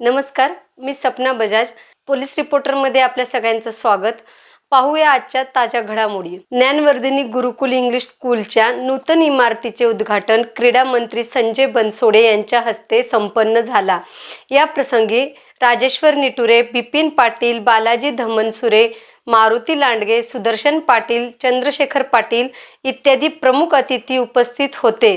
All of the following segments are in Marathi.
नमस्कार मी सपना बजाज पोलीस रिपोर्टरमध्ये आपल्या सगळ्यांचं स्वागत. पाहूया आजच्या ताज्या घडामोडी. ज्ञानवर्धिनी गुरुकुल इंग्लिश स्कूलच्या नूतन इमारतीचे उद्घाटन क्रीडा मंत्री संजय बनसोडे यांच्या हस्ते संपन्न झाला. या प्रसंगी राजेश्वर निटुरे बिपिन पाटील बालाजी धमनसुरे मारुती लांडगे सुदर्शन पाटील चंद्रशेखर पाटील इत्यादी प्रमुख अतिथी उपस्थित होते.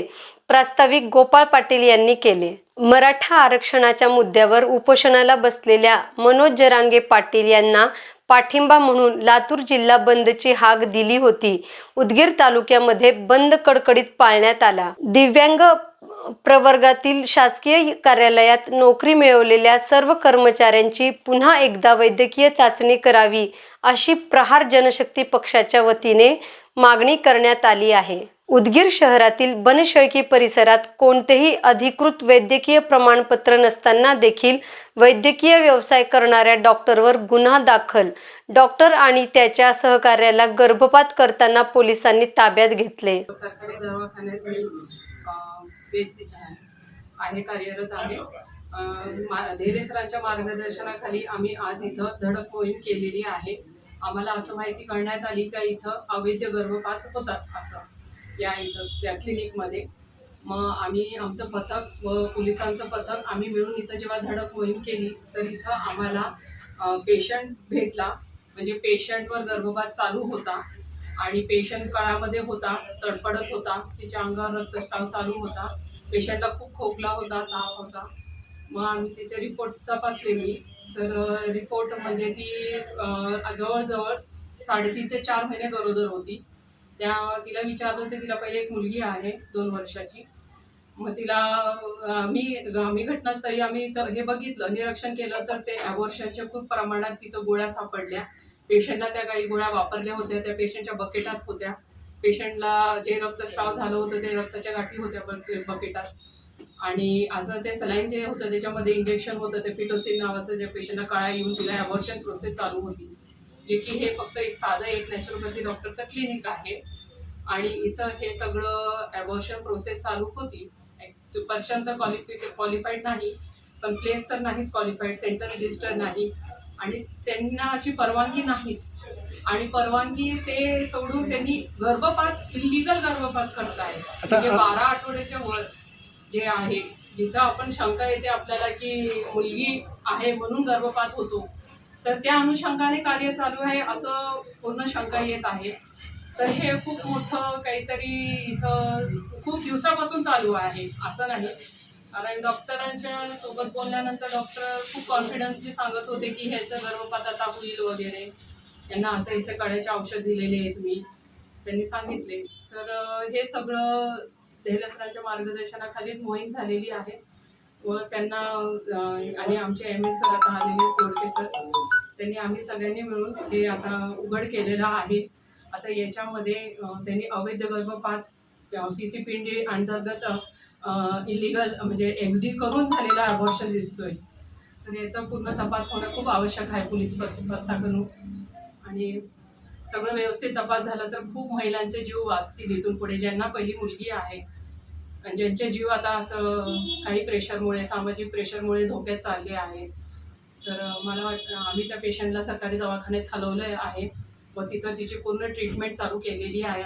प्रास्ताविक गोपाळ पाटील यांनी केले. मराठा आरक्षणाच्या मुद्द्यावर उपोषणाला बसलेल्या मनोज जरांगे पाटील यांना पाठिंबा म्हणून लातूर जिल्हा बंदची हाक दिली होती. उदगीर तालुक्यामध्ये बंद कडकडीत पाळण्यात आला. दिव्यांग प्रवर्गातील शासकीय कार्यालयात नोकरी मिळवलेल्या सर्व कर्मचाऱ्यांची पुन्हा एकदा वैद्यकीय चाचणी करावी अशी प्रहार जनशक्ती पक्षाच्या वतीने मागणी करण्यात आली आहे. उदगीर शहरातील बनशेळकी परिसरात कोणतेही अधिकृत वैद्यकीय प्रमाणपत्र नसताना देखील वैद्यकीय व्यवसाय करणाऱ्या डॉक्टरवर गुन्हा दाखल. डॉक्टर आणि त्याच्या सहकार्याला गर्भपात करताना पोलिसांनी ताब्यात घेतले. सरकारी दवाखान्यात मी आहे. कार्यरत आहे. मार्गदर्शनाखाली आम्ही आज इथं धडक मोहीम केलेली आहे. आम्हाला असं माहिती कळण्यात आली का इथं अवैध गर्भपात होतात असं. या इथं त्या क्लिनिकमध्ये मग आम्ही आमचं पथक व पोलिसांचं पथक आम्ही मिळून इथं जेव्हा धडक मोहीम केली तर इथं आम्हाला पेशंट भेटला. म्हणजे पेशंटवर गर्भपात चालू होता आणि पेशंट कळामध्ये होता तडफडत होता. तिच्या अंगावर रक्तस्राव चालू होता. पेशंटला खूप खोकला होता ताप होता. मग आम्ही तिचे रिपोर्ट तपासले मी तर रिपोर्ट म्हणजे ती जवळजवळ साडेतीन ते चार महिने गरोदर होती. त्या तिला विचारलं होतं तिला पहिले एक मुलगी आहे दोन वर्षाची. मग तिला मी आम्ही घटनास्थळी आम्ही हे बघितलं निरीक्षण केलं तर ते ॲबॉर्शनच्या खूप प्रमाणात तिथं गोळ्या सापडल्या. पेशंटला त्या काही गोळ्या वापरल्या होत्या त्या पेशंटच्या बकेटात होत्या. पेशंटला जे रक्तस्राव झालं होतं ते रक्ताच्या गाठी होत्या बकेटात. आणि असं ते सलाईन जे होतं त्याच्यामध्ये इंजेक्शन होतं ते पिटोसिन नावाचं जे पेशंटला काळा येऊन तिला ॲबॉर्शन प्रोसेस चालू होती. जे की हे फक्त एक साधं एक नॅचरोपॅथी डॉक्टरचं क्लिनिक आहे. आणि इथं हे सगळं ॲबॉर्शन प्रोसेस चालू होती. पर्सन तर क्वालिफि क्वालिफाईड नाही पण प्लेस तर नाहीच क्वालिफाईड सेंटर रजिस्टर नाही. आणि त्यांना अशी परवानगी नाहीच. आणि परवानगी ते सोडून त्यांनी गर्भपात इलिगल गर्भपात करताय. म्हणजे बारा आठवड्याच्या वर जे आहे जिथं आपण शंका येते आपल्याला की मुलगी आहे म्हणून गर्भपात होतो. तर त्या अनुषंगाने कार्य चालू आहे असं पूर्ण शंका येत आहे. तर हे खूप मोठं काहीतरी इथं खूप दिवसापासून चालू आहे असं नाही. कारण डॉक्टरांच्या सोबत बोलल्यानंतर डॉक्टर खूप कॉन्फिडन्सली सांगत होते की ह्याचं गर्भपात आता होईल वगैरे. यांना असं असे कड्याचे औषध दिलेले आहेत मी त्यांनी सांगितले. तर हे सगळं देहलसरांच्या मार्गदर्शनाखाली मोहीम झालेली आहे. व त्यांना आणि आमचे एम एस सर आता आलेले कोडके सर. त्यांनी आम्ही सगळ्यांनी मिळून हे आता उघड केलेलं आहे. आता याच्यामध्ये त्यांनी अवैध गर्भपात पी सी पिंडी अंतर्गत इलिगल म्हणजे एक्स डी करून झालेला अबॉर्शन दिसतोय. तर याचा पूर्ण तपास होणं खूप आवश्यक आहे पोलीस पथ- पथकाकडून आणि सगळं व्यवस्थित तपास झाला तर खूप महिलांचे जीव वाचतील इथून पुढे. ज्यांना पहिली मुलगी आहे आणि ज्यांचे जीव आता असं काही प्रेशरमुळे सामाजिक प्रेशरमुळे धोक्यात चालले आहेत. तर मला वाटतं आम्ही त्या पेशंटला सरकारी दवाखान्यात हलवलं आहे. व तिथं तिची पूर्ण ट्रीटमेंट चालू केलेली आहे.